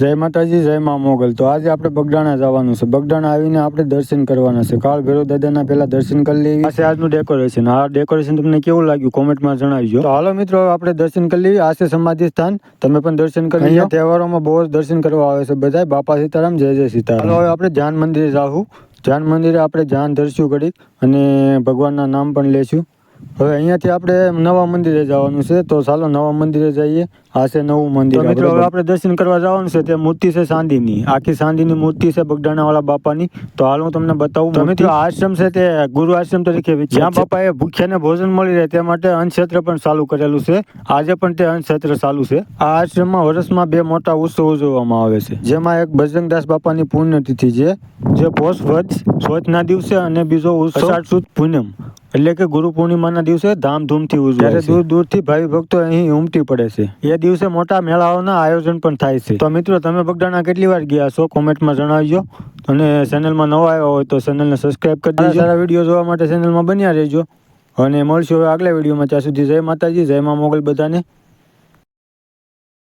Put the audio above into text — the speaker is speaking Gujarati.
જય માતાજી જય મા મોગલ. તો આજે આપણે બગડાણા જવાનું છે. બગડાણા આવીને આપણે દર્શન કરવાના છે. કાળ ભૈરવ દાદાના પહેલા દર્શન કરી લેવી. છે આજનું ડેકોરેશન આ ડેકોરેશન તમને કેવું લાગ્યું? કોમેન્ટમાં જણાવજો. તો હાલો મિત્રો આપણે દર્શન કરી લેવી. આ છે સમાધિ સ્થાન. તમે પણ દર્શન કરી અહીંયા તહેવારોમાં બહુ જ દર્શન કરવા આવે છે બધા બાપા સીતારામ જય જય સીતારામ. હાલો હવે આપણે ધ્યાન મંદિરે જાવું ધ્યાન મંદિરે આપણે ધ્યાન ધરશું ઘડીક અને ભગવાનના નામ પણ લેશું. હવે અહીંયાથી આપણે નવા મંદિરે જવાનું છે તો ચાલો નવા મંદિરે જઈએ. આ છે નવું મંદિર મિત્રો હવે આપણે દર્શન કરવા જવાનું છે તે મૂર્તિ છે સાંદીની આખી સાંદીની મૂર્તિ છે બગડાણાવાળા બાપાની. તો હાલ હું તમને બતાવું મિત્રો આશ્રમ છે તે ગુરુ આશ્રમ તરીકે જ્યાં બાપાએ ભૂખ્યાને ભોજન મળી રહે તે માટે અંશક્ષેત્ર પણ ચાલુ કરેલું છે. આજે પણ તે અંશક્ષેત્ર ચાલુ છે. આ આશ્રમમાં વર્ષમાં બે મોટા ઉત્સવ ઉજવવામાં આવે છે. જેમાં એક બજરંગદાસ બાપાની પુણ્યતિથિ છે જે પોષ વધ ચોથના દિવસે અને બીજો ઉત્સવ પૂનમ. એટલે કે ગુરુ પૂર્ણિમાના દિવસે ધામધૂમથી ઉજવાય દૂર દૂરથી ભાવિ ભક્તો અહીં ઉમટી પડે છે. એ દિવસે મોટા મેળાઓના આયોજન પણ થાય છે. તો મિત્રો તમે બગડાણા કેટલી વાર ગયા છો કોમેન્ટમાં જણાવજો. અને ચેનલમાં નવા આવ્યા હોય તો ચેનલને સબસ્ક્રાઇબ કરી દેજો. સારા વીડિયો જોવા માટે ચેનલમાં બન્યા રહેજો. અને મળશું હવે આગલા વિડીયોમાં. ત્યાં સુધી જય માતાજી જય મા મોગલ બધાને.